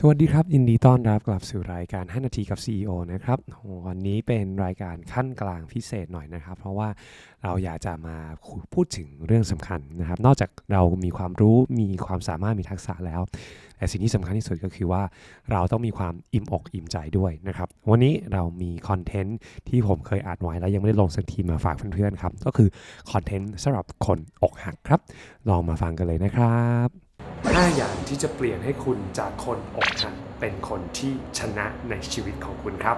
สวัสดีครับ ยินดีต้อนรับกลับสู่รายการ 5 นาทีกับ CEO นะครับวันนี้เป็นรายการขั้นกลางพิเศษหน่อยนะครับ เพราะว่าเราอยากจะมาพูดถึงเรื่องสำคัญนะครับ นอกจากเรามีความรู้มีความสามารถมีทักษะแล้ว แต่สิ่งที่สำคัญที่สุดก็คือว่าเราต้องมีความอิ่มอกอิ่มใจด้วยนะครับ วันนี้เรามีคอนเทนต์ที่ผมเคยอัดไว้แล้วยังไม่ได้ลงสักทีมาฝากเพื่อนๆครับ ก็คือคอนเทนต์สำหรับคนอกหักครับ ลองมาฟังกันเลยนะครับ 5 อย่างที่จะเปลี่ยนให้คุณจากคนอกหักเป็นคนที่ชนะในชีวิตของคุณครับ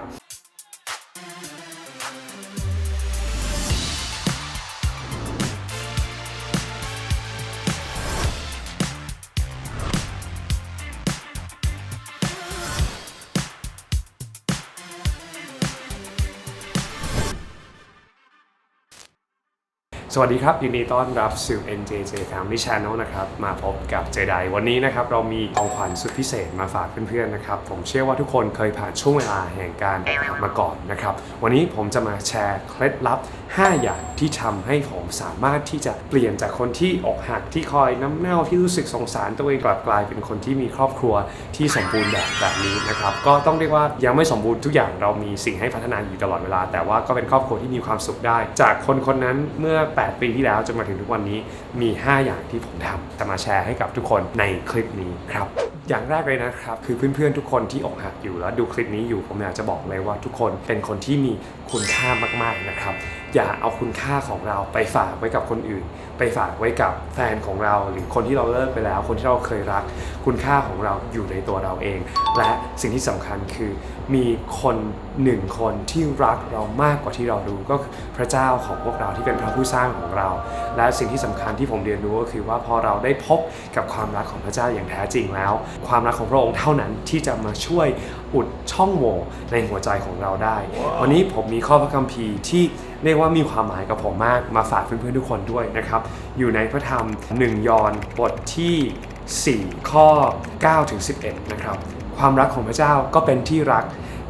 สวัสดีครับยินดีต้อนรับสู่ NJJ Family Channel นะครับ มาพบกับเจไดวันนี้นะครับ เรามีของขวัญสุดพิเศษมาฝากเพื่อนๆนะครับ ผมเชื่อว่าทุกคนเคยผ่านช่วงเวลาแห่งการอกหักมาก่อนนะครับ วันนี้ผมจะมาแชร์เคล็ดลับ 5 อย่างที่ทำให้ผมสามารถที่จะเปลี่ยนจากคนที่อกหักที่คอยน้ำเน่าที่รู้สึกสงสารตัวเองกลับกลายเป็นคนที่มีครอบครัวที่สมบูรณ์แบบแบบนี้นะครับ ก็ต้องเรียกว่ายังไม่สมบูรณ์ทุกอย่างเรามีสิ่งให้พัฒนาอยู่ตลอดเวลา แต่ว่าก็เป็นครอบครัวที่มีความสุขได้ จากคนคนนั้นเมื่อ8 ปีที่แล้วจนมาถึงทุกวันนี้มี 5 อย่างที่ผมทำจะมาแชร์ให้กับทุกคนในคลิปนี้ครับ อย่างแรกเลยนะครับ คือเพื่อนๆทุกคนที่อกหักอยู่แล้วดูคลิปนี้อยู่ผมอยากจะบอกเลยว่าทุกคนเป็นคนที่มีคุณค่ามากๆนะครับอย่าเอาคุณค่าของเราไปฝากไว้กับคนอื่น ไปฝากไว้กับแฟนของเรา หรือคนที่เราเลิกไปแล้ว คนที่เราเคยรัก คุณค่าของเราอยู่ในตัวเราเอง และสิ่งที่สำคัญคือมีคนหนึ่งคนที่รักเรามากกว่าที่เรารู้ก็คือพระเจ้าของพวกเราที่เป็นพระผู้สร้างของเรา และสิ่งที่สำคัญที่ผมเรียนรู้ก็คือว่าพอเราได้พบกับความรักของพระเจ้าอย่างแท้จริงแล้ว ความรักของพระองค์เท่านั้นที่จะมาช่วยอุดช่องโหว่ในหัวใจของเราได้ วันนี้ผมมีข้อพระคัมภีร์ที่ เรียกว่ามีความหมายกับผมมากมาฝากเพื่อนๆทุกคนด้วยนะครับ อยู่ในพระธรรม 1 ยอห์นบทที่ 4 ข้อ9ถึง11 นะครับ ความรักของพระเจ้าก็เป็นที่รัก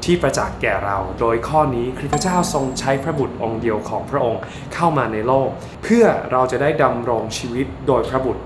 ที่ประจักษ์แก่เรา โดยข้อนี้คือพระเจ้าทรงใช้พระบุตรองค์เดียวของพระองค์เข้ามาในโลก เพื่อเราจะได้ดำรงชีวิตโดยพระบุตร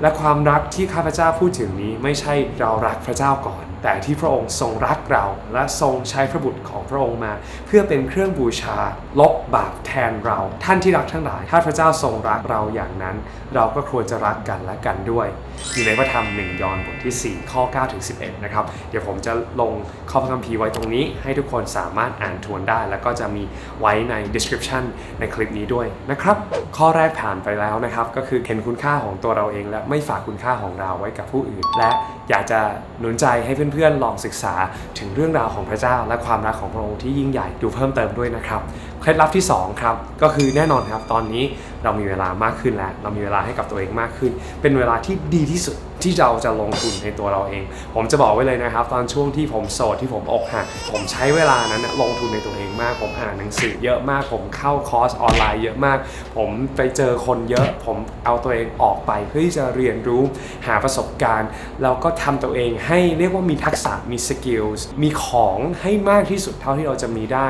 และความรักที่ข้าพเจ้าพูดถึงนี้ไม่ใช่เรารักพระเจ้าก่อน แต่ที่พระองค์ทรงรักเรา และทรงใช้พระบุตรของพระองค์มา เพื่อเป็นเครื่องบูชา ลบบาปแทนเรา ท่านที่รักทั้งหลาย ถ้าพระเจ้าทรงรักเราอย่างนั้น เราก็ควรจะรักกันและกันด้วย อยู่ในพระธรรมหนึ่งยอห์นบทที่ 4 ข้อ9ถึง11 นะครับ เดี๋ยวผมจะลงข้อพระคัมภีร์ไว้ตรงนี้ ให้ทุกคนสามารถอ่านทวนได้ แล้วก็จะมีไว้ใน description ในคลิปนี้ด้วยนะครับข้อแรกผ่านไปแล้วนะครับก็คือเห็นคุณค่าของตัวเราเองและไม่ฝากคุณค่าของเราไว้กับผู้อื่น และอยากจะหนุนใจให้เพื่อนๆ ลองศึกษาถึงเรื่องราวของพระเจ้า และความรักของพระองค์ที่ยิ่งใหญ่ดูเพิ่มเติมด้วยนะครับเคล็ดลับที่สองครับก็คือแน่นอนครับตอนนี้เรามีเวลามากขึ้นแล้ว เรามีเวลาให้กับตัวเองมากขึ้น เป็นเวลาที่ดีที่สุดที่เราจะลงทุนในตัวเราเอง ผมจะบอกไว้เลยนะครับ ตอนช่วงที่ผมโสดที่ผมอกหักผมใช้เวลานั้นลงทุนในตัวเองมาก ผมอ่านหนังสือเยอะมาก ผมเข้าคอร์สออนไลน์เยอะมาก ผมไปเจอคนเยอะ ผมเอาตัวเองออกไปเพื่อที่จะเรียนรู้หาประสบการณ์แล้วก็ทำตัวเองให้เรียกว่ามีทักษะมีสกิลส์มีของให้มากที่สุดเท่าที่เราจะมีได้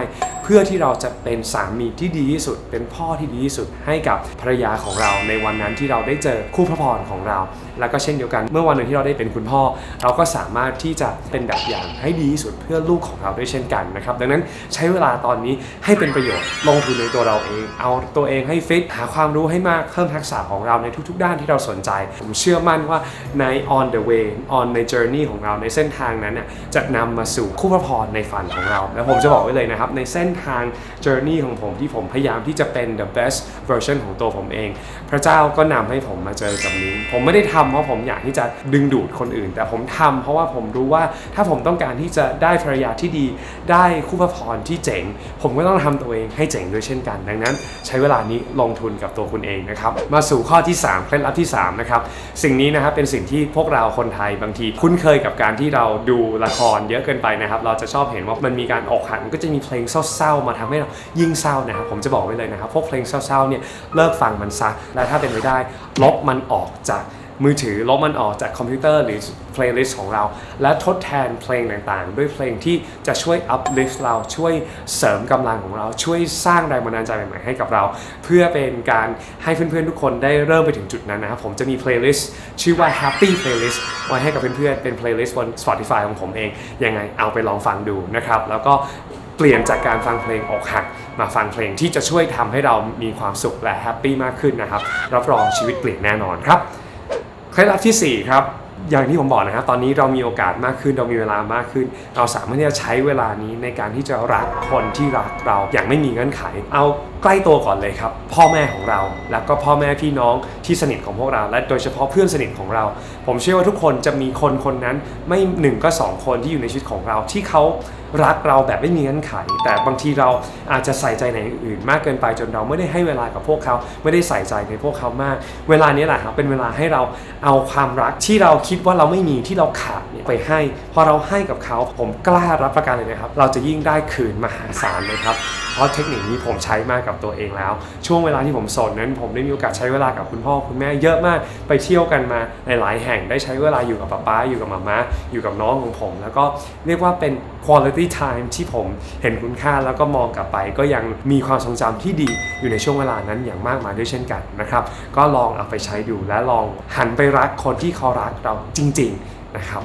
เพื่อที่เราจะเป็นสามีที่ดีที่สุด เป็นพ่อที่ดีที่สุดให้กับภรรยาของเราในวันนั้นที่เราได้เจอคู่พระพรของเรา แล้วก็เช่นเดียวกัน เมื่อวันหนึ่งที่เราได้เป็นคุณพ่อ เราก็สามารถที่จะเป็นแบบอย่างให้ดีที่สุดเพื่อลูกของเราด้วยเช่นกันนะครับดังนั้นใช้เวลาตอนนี้ให้เป็นประโยชน์ลงทุนในตัวเราเอง เอาตัวเองให้ฟิตหาความรู้ให้มากเพิ่มทักษะของเราในทุก ๆ ด้านที่เราสนใจ ผมเชื่อมั่นว่าใน on the way on ใน journey ของเราในเส้นทางนั้นน่ะจะนำมาสู่คู่พระพรในฝันของเรา แล้วผมจะบอกไว้เลยนะครับในเส้นทาง journey ของผมที่ผมพยายามที่จะเป็น the best version ของตัวผมเอง พระเจ้าก็นำให้ผมมาเจอกับนิ้งผมไม่ได้ทำเพราะผมอยากที่จะดึงดูดคนอื่น แต่ผมทำเพราะว่าผมรู้ว่าถ้าผมต้องการที่จะได้ภรรยาที่ดี ได้คู่พระพรที่เจ๋ง ผมก็ต้องทำตัวเองให้เจ๋งด้วยเช่นกัน ดังนั้น ใช้เวลานี้ลงทุนกับตัวคุณเองนะครับ มาสู่ข้อที่3เคล็ดลับที่3นะครับ สิ่งนี้นะครับเป็นสิ่งที่พวกเราคนไทยบางที คุ้นเคยกับการที่เราดูละครเยอะเกินไปนะครับ เราจะชอบเห็นว่ามันมีการอกหักมันก็จะมีเพลงเศร้าๆมาทำให้เรายิ่งเศร้านะครับผมจะบอกไว้เลยนะครับพวกเพลงเศร้าๆเนี่ยเลิกฟังมันซะและถ้าเป็นไปได้ลบมันออกจากมือถือลบมันออกจากคอมพิวเตอร์หรือ playlist ของเรา และทดแทนเพลงต่างๆ ด้วยเพลงที่จะช่วย uplift เราช่วยเสริมกำลังของเรา ช่วยสร้างแรงบันดาลใจใหม่ๆให้กับเรา เพื่อเป็นการให้เพื่อนๆทุกคนได้เริ่มไปถึงจุดนั้นนะครับ ผมจะมี playlist ชื่อว่า happy playlist ไว้ให้กับเพื่อนๆเป็น playlist บน Spotify ของผมเอง ยังไงเอาไปลองฟังดูนะครับ แล้วก็ เปลี่ยนจากการฟังเพลงอกหัก มาฟังเพลงที่จะช่วยทำให้เรามีความสุขและแฮปปี้มากขึ้นนะครับรับรองชีวิตเปลี่ยนแน่นอนครับเคล็ดลับทีสี่4ครับอย่างที่ผมบอกนะครับตอนนี้เรามีโอกาสมากขึ้นเรามีเวลามากขึ้น เราสามารถที่จะใช้เวลานี้ในการที่จะรักคนที่รักเราอย่างไม่มีเงื่อนไข เอาใกล้ตัวก่อนเลยครับ พ่อแม่ของเรา แล้วก็พ่อแม่พี่น้องที่สนิทของพวกเรา และโดยเฉพาะเพื่อนสนิทของเรา ผมเชื่อว่าทุกคนจะมีคนคนนั้นไม่หนึ่งก็สองคนที่อยู่ในชีวิตของเราที่เขารักเราแบบไม่มีเงื่อนไข แต่บางทีเราอาจจะใส่ใจในอื่นมากเกินไปจนเราไม่ได้ให้เวลากับพวกเขา ไม่ได้ใส่ใจในพวกเขามาก เวลานี้แหละครับเป็นเวลาให้เราเอาความรักที่เราคิดว่าเราไม่มีที่เราขาดเนี่ยไปให้ พอเราให้กับเขาผมกล้ารับประกันเลยนะครับ เราจะยิ่งได้คืนมหาศาลเลยครับ เพราะเทคนิคนี้ผมใช้มากกับตัวเองแล้ว ช่วงเวลาที่ผมโสดนั้น ผมได้มีโอกาสใช้เวลากับคุณพ่อคุณแม่เยอะมากไปเที่ยวกันมาในหลายแห่งได้ใช้เวลาอยู่กับป๊าป๊าอยู่กับมาม่าอยู่กับน้องของผม แล้วก็เรียกว่าเป็น quality time ที่ผมเห็นคุณค่าแล้วก็มองกลับไป ก็ยังมีความทรงจำที่ดีอยู่ในช่วงเวลานั้นอย่างมากมายด้วยเช่นกันนะครับก็ลองเอาไปใช้ดูและลองหันไปรักคนที่เขารักเราจริง ๆนะครับ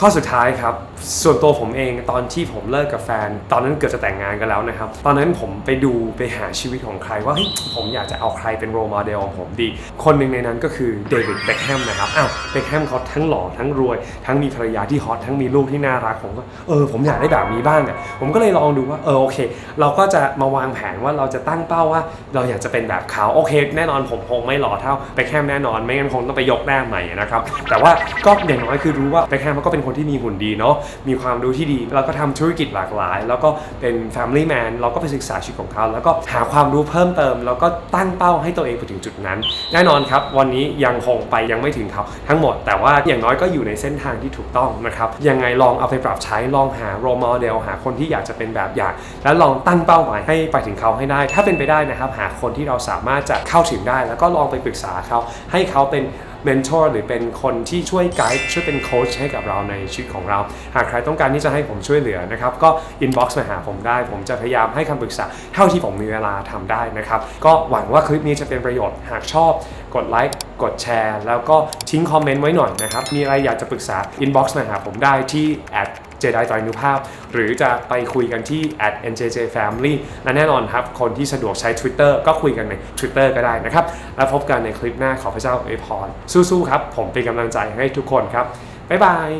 ข้อสุดท้ายครับ ส่วนตัวผมเองตอนที่ผมเลิกกับแฟน ตอนนั้นเกือบจะแต่งงานกันแล้วนะครับ ตอนนั้นผมไปดูไปหาชีวิตของใครว่าเฮ้ยผมอยากจะเอาใครเป็นโร l โมเดลของผมดี คนหนึ่งในนั้นก็คือเดวิดเบคแฮมนะครับอ้าวเบคแฮมเขาทั้งหล่อทั้งรวย ทั้งมีภรรยาที่ฮอตทั้งมีลูกที่น่ารักผมก็เออผมอยากได้แบบนี้บ้างเนี่ยผมก็เลยลองดูว่าเออโอเค เราก็จะมาวางแผนว่าเราจะตั้งเป้าว่า เราอยากจะเป็นแบบเขาโอเค แน่นอนผมคงไม่หล่อเท่าเบคแฮมแน่นอนไม่งั้นคงต้องไปยกหน้าใหม่นะครับแต่ว่าก็อย่างน้อยคือรู้ว่าเบคแฮมก็เป็นคนที่มีหุ่นดีเนาะมีความรู้ที่ดี แล้วก็ทำธุรกิจหลากหลาย แล้วก็เป็น Family Man เราก็ไปศึกษาชีวิตของเขา แล้วก็หาความรู้เพิ่มเติม แล้วก็ตั้งเป้าให้ตัวเองไปถึงจุดนั้น แน่นอนครับ วันนี้ยังคงไปยังไม่ถึงเขาทั้งหมด แต่ว่าอย่างน้อยก็อยู่ในเส้นทางที่ถูกต้องนะครับยังไงลองเอาไปปรับใช้ลองหาโร l โมเดลหาคนที่อยากจะเป็นแบบอย่าง แล้วลองตั้งเป้าหมายให้ไปถึงเขาให้ได้ ถ้าเป็นไปได้นะครับหาคนที่เราสามารถจะเข้าถึงได้ แล้วก็ลองไปปรึกษาเขาให้เขาเป็น เมนทอร์หรือเป็นคนที่ช่วยไกด์ช่วยเป็นโค้ชให้กับเราในชีวิตของเรา หากใครต้องการที่จะให้ผมช่วยเหลือนะครับ ก็อินบ็อกซ์มาหาผมได้ ผมจะพยายามให้คำปรึกษาเท่าที่ผมมีเวลาทำได้นะครับ ก็หวังว่าคลิปนี้จะเป็นประโยชน์หากชอบกดไลค์กดแชร์ แล้วก็ทิ้งคอมเมนต์ไว้หน่อยนะครับ มีอะไรอยากจะปรึกษาอินบ็อกซ์มาหาผมได้ที่ at เจไดตรนุภาพ หรือจะไปคุยกันที่ at njjfamily และแน่นอนครับ คนที่สะดวกใช้ Twitter ก็คุยกันใน Twitter ก็ได้นะครับ แล้วพบกันในคลิปหน้าขอพระเจ้าอวยพรสู้ๆครับ ผมเป็นกำลังใจให้ทุกคนครับ บ๊ายบาย